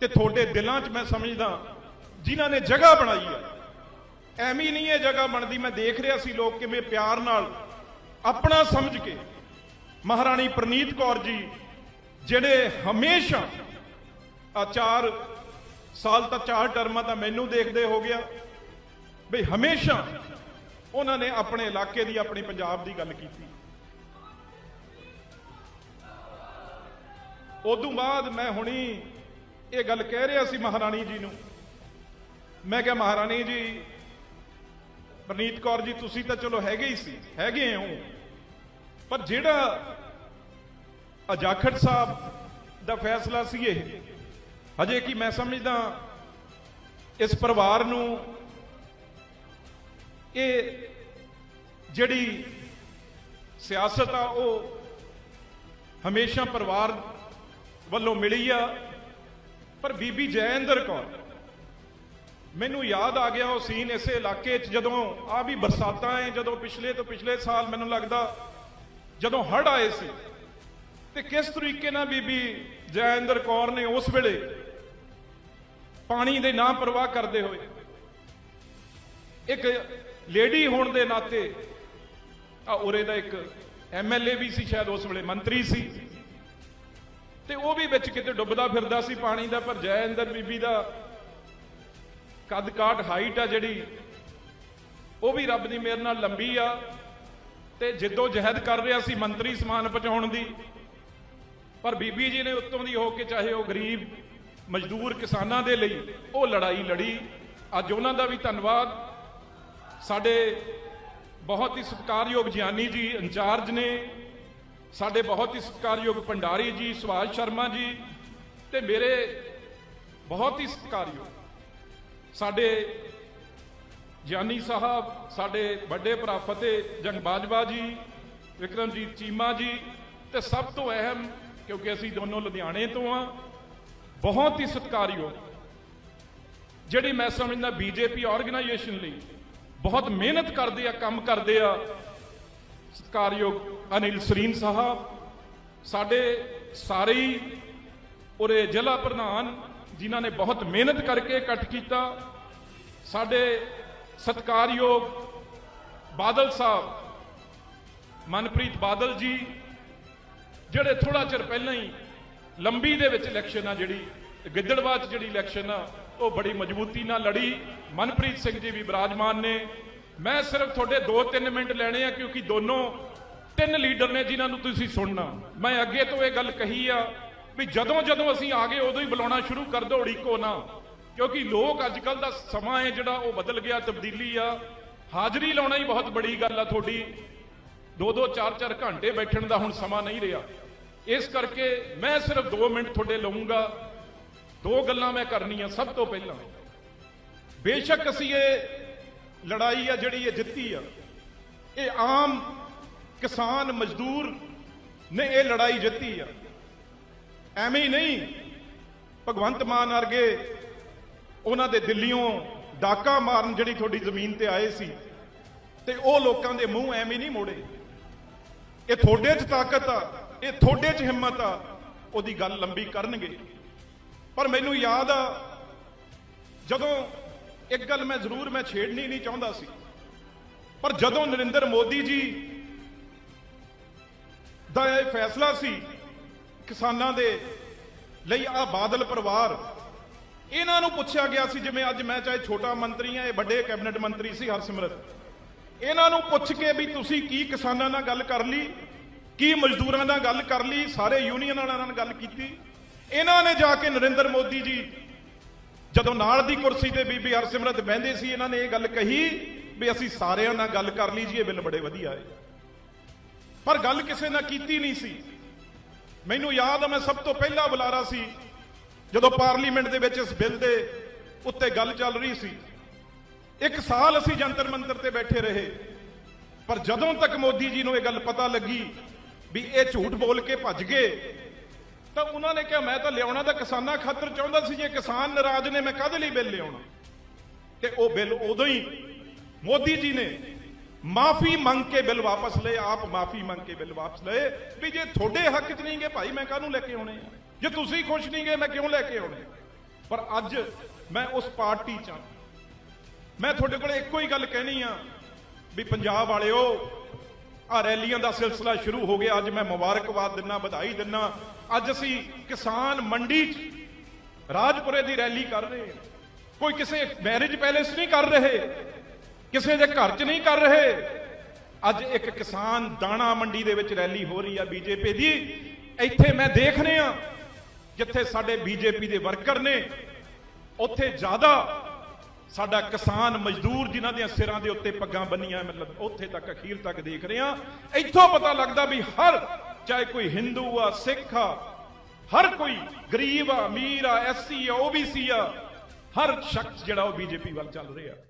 ਤੇ ਤੁਹਾਡੇ ਦਿਲਾਂ 'ਚ ਮੈਂ ਸਮਝਦਾ ਜਿਨ੍ਹਾਂ ਨੇ ਜਗ੍ਹਾ ਬਣਾਈ ਹੈ। ਐਵੇਂ ਨਹੀਂ ਇਹ ਜਗ੍ਹਾ ਬਣਦੀ। ਮੈਂ ਦੇਖ ਰਿਹਾ ਸੀ ਲੋਕ ਕਿਵੇਂ ਪਿਆਰ ਨਾਲ ਆਪਣਾ ਸਮਝ ਕੇ ਮਹਾਰਾਣੀ ਪ੍ਰਨੀਤ ਕੌਰ ਜੀ, ਜਿਹੜੇ ਹਮੇਸ਼ਾ ਆ ਚਾਰ ਸਾਲ ਤਾਂ ਚਾਰ ਟਰਮਾਂ ਤਾਂ ਮੈਨੂੰ ਦੇਖਦੇ ਹੋ ਗਿਆ, ਬਈ ਹਮੇਸ਼ਾ ਉਹਨਾਂ ਨੇ ਆਪਣੇ ਇਲਾਕੇ ਦੀ, ਆਪਣੀ ਪੰਜਾਬ ਦੀ ਗੱਲ ਕੀਤੀ। ਉਦੋਂ ਬਾਅਦ ਮੈਂ ਹੁਣੀ ਇਹ ਗੱਲ ਕਹਿ ਰਿਹਾ ਸੀ ਮਹਾਰਾਣੀ ਜੀ ਨੂੰ। ਮੈਂ ਕਿਹਾ, ਮਹਾਰਾਣੀ ਜੀ, ਪ੍ਰਨੀਤ ਕੌਰ ਜੀ, ਤੁਸੀਂ ਤਾਂ ਚਲੋ ਹੈਗੇ ਹੀ ਸੀ, ਹੈਗੇ ਹੋ। ਪਰ ਜਿਹੜਾ ਅਜਾਖੜ ਸਾਹਿਬ ਦਾ ਫੈਸਲਾ ਸੀ ਇਹ, ਹਜੇ ਕਿ ਮੈਂ ਸਮਝਦਾ ਇਸ ਪਰਿਵਾਰ ਨੂੰ ਇਹ ਜਿਹੜੀ ਸਿਆਸਤ ਆ, ਉਹ ਹਮੇਸ਼ਾ ਪਰਿਵਾਰ ਵੱਲੋਂ ਮਿਲੀ ਆ। ਪਰ ਬੀਬੀ ਜੈਇੰਦਰ ਕੌਰ, ਮੈਨੂੰ ਯਾਦ ਆ ਗਿਆ ਉਹ ਸੀਨ ਇਸੇ ਇਲਾਕੇ 'ਚ ਜਦੋਂ ਆ ਵੀ ਬਰਸਾਤਾਂ ਐ, ਜਦੋਂ ਪਿਛਲੇ ਤੋਂ ਪਿਛਲੇ ਸਾਲ ਮੈਨੂੰ ਲੱਗਦਾ ਜਦੋਂ ਹੜ੍ਹ ਆਏ ਸੀ, ਤੇ ਕਿਸ ਤਰੀਕੇ ਨਾਲ ਬੀਬੀ ਜੈਇੰਦਰ ਕੌਰ ਨੇ ਉਸ ਵੇਲੇ ਪਾਣੀ ਦੇ ਨਾ ਪਰਵਾਹ ਕਰਦੇ ਹੋਏ ਇੱਕ ਲੇਡੀ ਹੋਣ ਦੇ ਨਾਤੇ ਆ ਉਰੇ ਦਾ ਇੱਕ ਐਮਐਲਏ ਵੀ ਸੀ ਸ਼ਾਇਦ ਉਸ ਵੇਲੇ, ਮੰਤਰੀ ਸੀ। ਤੇ ਉਹ ਵੀ ਵਿੱਚ ਕਿਤੇ ਡੁੱਬਦਾ ਫਿਰਦਾ ਸੀ, ਪਾਣੀ ਦਾ ਪਰ ਜੈ ਜੈਇੰਦਰ ਬੀਬੀ ਦਾ। ਕੱਦ ਕਾਟ ਹਾਈਟ ਆ ਜਿਹੜੀ, ਉਹ ਵੀ ਰੱਬ ਦੀ ਮਿਹਰ ਨਾਲ ਲੰਬੀ ਆ। ਤੇ ਜਿੱਦੋਂ ਜਹਿਦ ਕਰ ਰਿਹਾ ਸੀ ਮੰਤਰੀ ਸਮਾਨ ਪਹੁੰਚਾਉਣ ਦੀ, ਪਰ ਬੀਬੀ ਜੀ ਨੇ ਉੱਤੋਂ ਦੀ ਹੋ ਕੇ ਚਾਹੇ ਉਹ ਗਰੀਬ, ਮਜ਼ਦੂਰ ਕਿਸਾਨਾਂ ਦੇ ਲਈ ਉਹ ਲੜਾਈ ਲੜੀ। ਅੱਜ ਉਹਨਾਂ ਦਾ ਵੀ ਧੰਨਵਾਦ। ਸਾਡੇ ਬਹੁਤ ਹੀ ਸਤਿਕਾਰਯੋਗ ਗਿਆਨੀ ਜੀ ਇੰਚਾਰਜ ਨੇ ਸਾਡੇ ਬਹੁਤ ਹੀ ਸਤਿਕਾਰਯੋਗ ਭੰਡਾਰੀ ਜੀ, ਸੁਭਾਸ਼ ਸ਼ਰਮਾ ਜੀ ਤੇ ਮੇਰੇ ਬਹੁਤ ਹੀ ਸਤਿਕਾਰਯੋਗ ਸਾਡੇ ਗਿਆਨੀ ਸਾਹਿਬ, ਸਾਡੇ ਵੱਡੇ ਭਰਾ ਫਤਿਹ ਜੰਗ ਬਾਜਵਾ ਜੀ, ਵਿਕਰਮਜੀਤ ਚੀਮਾ ਜੀ ਤੇ ਸਭ ਤੋਂ ਅਹਿਮ, ਕਿਉਂਕਿ ਅਸੀਂ ਦੋਨੋਂ ਲੁਧਿਆਣੇ ਤੋਂ ਆ ਬਹੁਤ ਹੀ ਸਤਿਕਾਰਯੋਗ, ਜਿਹੜੀ ਮੈਂ ਸਮਝਦਾ ਬੀਜੇਪੀ ਆਰਗੇਨਾਈਜੇਸ਼ਨ ਲਈ ਬਹੁਤ ਮਿਹਨਤ ਕਰਦੇ ਆ, ਕੰਮ ਕਰਦੇ ਆ ਸਤਿਕਾਰਯੋਗ ਅਨਿਲ ਸਰੀਨ ਸਾਹਿਬ, ਸਾਡੇ ਸਾਰੇ ਹੀ ਉਰੇ ਜ਼ਿਲ੍ਹਾ ਪ੍ਰਧਾਨ ਜਿਨ੍ਹਾਂ ਨੇ ਬਹੁਤ ਮਿਹਨਤ ਕਰਕੇ ਇਕੱਠ ਕੀਤਾ, ਸਾਡੇ ਸਤਿਕਾਰਯੋਗ ਬਾਦਲ ਸਾਹਿਬ, ਮਨਪ੍ਰੀਤ ਬਾਦਲ ਜੀ, ਜਿਹੜੇ ਥੋੜਾ ਚਿਰ ਪਹਿਲਾਂ ਹੀ ਲੰਬੀ ਦੇ ਵਿੱਚ ਇਲੈਕਸ਼ਨ ਆ ਜਿਹੜੀ, ਗਿੱਦੜਬਾਹ 'ਚ ਜਿਹੜੀ ਇਲੈਕਸ਼ਨ ਆ, ਉਹ ਬੜੀ ਮਜ਼ਬੂਤੀ ਨਾਲ ਲੜੀ। ਮਨਪ੍ਰੀਤ ਸਿੰਘ ਜੀ ਵੀ ਬਿਰਾਜਮਾਨ ਨੇ। ਮੈਂ ਸਿਰਫ ਤੁਹਾਡੇ 2-3 ਮਿੰਟ ਲੈਣੇ ਆ ਕਿਉਂਕਿ ਦੋਨੋਂ ਤਿੰਨ ਲੀਡਰ ਨੇ ਜਿਨ੍ਹਾਂ ਨੂੰ ਤੁਸੀਂ ਸੁਣਨਾ। ਮੈਂ ਅੱਗੇ ਤੋਂ ਇਹ ਗੱਲ ਕਹੀ ਆ ਵੀ ਜਦੋਂ ਜਦੋਂ ਅਸੀਂ ਆ ਗਏ, ਉਦੋਂ ਹੀ ਬੁਲਾਉਣਾ ਸ਼ੁਰੂ ਕਰ ਦਿਓ ਉਡੀਕੋ ਨਾ। ਕਿਉਂਕਿ ਲੋਕ ਅੱਜ ਕੱਲ ਦਾ ਸਮਾਂ ਹੈ ਜਿਹੜਾ ਉਹ ਬਦਲ ਗਿਆ, ਤਬਦੀਲੀ ਆ। ਹਾਜ਼ਰੀ ਲਾਉਣਾ ਹੀ ਬਹੁਤ ਬੜੀ ਗੱਲ ਆ ਤੁਹਾਡੀ। ਦੋ ਦੋ ਚਾਰ ਚਾਰ ਘੰਟੇ ਬੈਠਣ ਦਾ ਹੁਣ ਸਮਾਂ ਨਹੀਂ ਰਿਹਾ। ਇਸ ਕਰਕੇ ਮੈਂ ਸਿਰਫ 2 ਮਿੰਟ ਤੁਹਾਡੇ ਲਵਾਂਗਾ ਦੋ ਗੱਲਾਂ ਮੈਂ ਕਰਨੀਆਂ ਸਭ ਤੋਂ ਪਹਿਲਾਂ। ਬੇਸ਼ੱਕ ਅਸੀਂ ਇਹ ਲੜਾਈ ਆ ਜਿਹੜੀ ਇਹ ਜਿੱਤੀ ਆ, ਇਹ ਆਮ ਕਿਸਾਨ ਮਜ਼ਦੂਰ ਨੇ ਇਹ ਲੜਾਈ ਜਿੱਤੀ ਆ। ਐਵੇਂ ਹੀ ਨਹੀਂ, ਭਗਵੰਤ ਮਾਨ ਵਰਗੇ ਉਹਨਾਂ ਦੇ ਦਿੱਲੀੋਂ ਡਾਕਾ ਮਾਰਨ ਜਿਹੜੀ ਤੁਹਾਡੀ ਜ਼ਮੀਨ ਤੇ ਆਏ ਸੀ, ਤੇ ਉਹ ਲੋਕਾਂ ਦੇ ਮੂੰਹ ਐਵੇਂ ਨਹੀਂ ਮੋੜੇ। ਇਹ ਤੁਹਾਡੇ 'ਚ ਤਾਕਤ ਆ, ਇਹ ਤੁਹਾਡੇ 'ਚ ਹਿੰਮਤ ਆ, ਉਹਦੀ ਗੱਲ ਲੰਬੀ ਕਰਨਗੇ। ਪਰ ਮੈਨੂੰ ਯਾਦ ਆ, ਜਦੋਂ ਇੱਕ ਗੱਲ ਮੈਂ ਜ਼ਰੂਰ ਮੈਂ ਛੇੜਨੀ ਨਹੀਂ ਚਾਹੁੰਦਾ ਸੀ। ਪਰ ਜਦੋਂ ਨਰਿੰਦਰ ਮੋਦੀ ਜੀ ਦਾ ਇਹ ਫੈਸਲਾ ਸੀ ਕਿਸਾਨਾਂ ਦੇ ਲਈ ਆ ਬਾਦਲ ਪਰਿਵਾਰ, ਇਹਨਾਂ ਨੂੰ ਪੁੱਛਿਆ ਗਿਆ ਸੀ ਜਿਵੇਂ ਅੱਜ ਮੈਂ ਚਾਹੇ ਛੋਟਾ ਮੰਤਰੀ ਆ ਇਹ ਵੱਡੇ ਕੈਬਨਿਟ ਮੰਤਰੀ ਸੀ ਹਰਸਿਮਰਤ। ਇਹਨਾਂ ਨੂੰ ਪੁੱਛ ਕੇ ਵੀ ਤੁਸੀਂ ਕੀ ਕਿਸਾਨਾਂ ਨਾਲ ਗੱਲ ਕਰ ਲਈ, ਕੀ ਮਜ਼ਦੂਰਾਂ ਨਾਲ ਗੱਲ ਕਰ ਲਈ, ਸਾਰੇ ਯੂਨੀਅਨ ਵਾਲਿਆਂ ਨਾਲ ਗੱਲ ਕੀਤੀ। ਇਹਨਾਂ ਨੇ ਜਾ ਕੇ ਨਰਿੰਦਰ ਮੋਦੀ ਜੀ ਜਦੋਂ ਨਾਲ ਦੀ ਕੁਰਸੀ ਤੇ ਬੀਬੀ ਹਰਸਿਮਰਤ ਬਹਿੰਦੇ ਸੀ, ਇਹਨਾਂ ਨੇ ਇਹ ਗੱਲ ਕਹੀ ਵੀ ਅਸੀਂ ਸਾਰਿਆਂ ਨਾਲ ਗੱਲ ਕਰ ਲਈ ਜੀ ਇਹ ਬਿੱਲ ਬੜੇ ਵਧੀਆ ਹੈ ਪਰ ਗੱਲ ਕਿਸੇ ਨਾਲ ਕੀਤੀ ਨਹੀਂ ਸੀ। ਮੈਨੂੰ ਯਾਦ ਆ, ਮੈਂ ਸਭ ਤੋਂ ਪਹਿਲਾ ਬੁਲਾਰਾ ਸੀ, ਜਦੋਂ ਪਾਰਲੀਮੈਂਟ ਦੇ ਵਿੱਚ ਇਸ ਬਿੱਲ ਦੇ ਉੱਤੇ ਗੱਲ ਚੱਲ ਰਹੀ ਸੀ। ਇੱਕ ਸਾਲ ਅਸੀਂ ਜੰਤਰ ਮੰਤਰ ਤੇ ਬੈਠੇ ਰਹੇ, ਪਰ ਜਦੋਂ ਤੱਕ ਮੋਦੀ ਜੀ ਨੂੰ ਇਹ ਗੱਲ ਪਤਾ ਲੱਗੀ ਵੀ ਇਹ ਝੂਠ ਬੋਲ ਕੇ ਭੱਜ ਗਏ ਤਾਂ ਉਹਨਾਂ ਨੇ ਕਿਹਾ, ਮੈਂ ਤਾਂ ਲਿਆਉਣਾ ਤਾਂ ਕਿਸਾਨਾਂ ਖਾਤਰ ਚਾਹੁੰਦਾ ਸੀ, ਜੇ ਕਿਸਾਨ ਨਾਰਾਜ਼ ਨੇ, ਮੈਂ ਕਾਹਦੇ ਲਈ ਬਿੱਲ ਲਿਆਉਣਾ? ਤੇ ਉਹ ਬਿੱਲ ਉਦੋਂ ਹੀ ਮੋਦੀ ਜੀ ਨੇ ਮਾਫੀ ਮੰਗ ਕੇ ਬਿੱਲ ਵਾਪਸ ਲਏ, ਆਪ ਮਾਫੀ ਮੰਗ ਕੇ ਬਿੱਲ ਵਾਪਸ ਲਏ, ਵੀ ਜੇ ਤੁਹਾਡੇ ਹੱਕ 'ਚ ਨਹੀਂ ਗਏ ਭਾਈ ਮੈਂ ਕਾਹਨੂੰ ਲੈ ਕੇ ਆਉਣੇ ਜੇ ਤੁਸੀਂ ਖੁਸ਼ ਨਹੀਂ ਗਏ ਮੈਂ ਕਿਉਂ ਲੈ ਕੇ ਆਉਣੇ ਪਰ ਅੱਜ ਮੈਂ ਉਸ ਪਾਰਟੀ 'ਚ ਆ ਮੈਂ ਤੁਹਾਡੇ ਕੋਲ ਇੱਕੋ ਹੀ ਗੱਲ ਕਹਿਣੀ ਆ, ਵੀ ਪੰਜਾਬ ਵਾਲਿਓ ਆ ਰੈਲੀਆਂ ਦਾ ਸਿਲਸਿਲਾ ਸ਼ੁਰੂ ਹੋ ਗਿਆ। ਅੱਜ ਮੈਂ ਮੁਬਾਰਕਬਾਦ ਦਿੰਨਾ, ਵਧਾਈ ਦਿੰਨਾ। ਅੱਜ ਅਸੀਂ ਕਿਸਾਨ ਮੰਡੀ 'ਚ ਰਾਜਪੁਰੇ ਦੀ ਰੈਲੀ ਕਰ ਰਹੇ ਹਾਂ। ਕੋਈ ਕਿਸੇ ਮੈਰਿਜ ਪੈਲੇਸ ਨਹੀਂ ਕਰ ਰਹੇ। ਕਿਸੇ ਦੇ ਘਰ 'ਚ ਨਹੀਂ ਕਰ ਰਹੇ। ਅੱਜ ਇੱਕ ਕਿਸਾਨ ਦਾਣਾ ਮੰਡੀ ਦੇ ਵਿੱਚ ਰੈਲੀ ਹੋ ਰਹੀ ਆ ਬੀਜੇਪੀ ਦੀ। ਇੱਥੇ ਮੈਂ ਦੇਖ ਰਿਹਾ ਜਿੱਥੇ ਸਾਡੇ ਬੀਜੇਪੀ ਦੇ ਵਰਕਰ ਨੇ, ਉੱਥੇ ਜ਼ਿਆਦਾ ਸਾਡਾ ਕਿਸਾਨ ਮਜ਼ਦੂਰ ਜਿਨ੍ਹਾਂ ਦੀਆਂ ਸਿਰਾਂ ਦੇ ਉੱਤੇ ਪੱਗਾਂ ਬੰਨੀਆਂ, ਮਤਲਬ ਉੱਥੇ ਤੱਕ, ਅਖੀਰ ਤੱਕ ਦੇਖ ਰਹੇ। ਆ ਇੱਥੋਂ ਪਤਾ ਲੱਗਦਾ ਵੀ ਹਰ, ਚਾਹੇ ਕੋਈ ਹਿੰਦੂ ਆ ਸਿੱਖ ਆ, ਹਰ ਕੋਈ ਗਰੀਬ ਆ, ਅਮੀਰ ਆ ਐਸਸੀ ਆ ਓਬੀਸੀ ਆ, ਹਰ ਸ਼ਖਸ ਜਿਹੜਾ ਉਹ ਬੀਜੇਪੀ ਵੱਲ ਚੱਲ ਰਿਹਾ।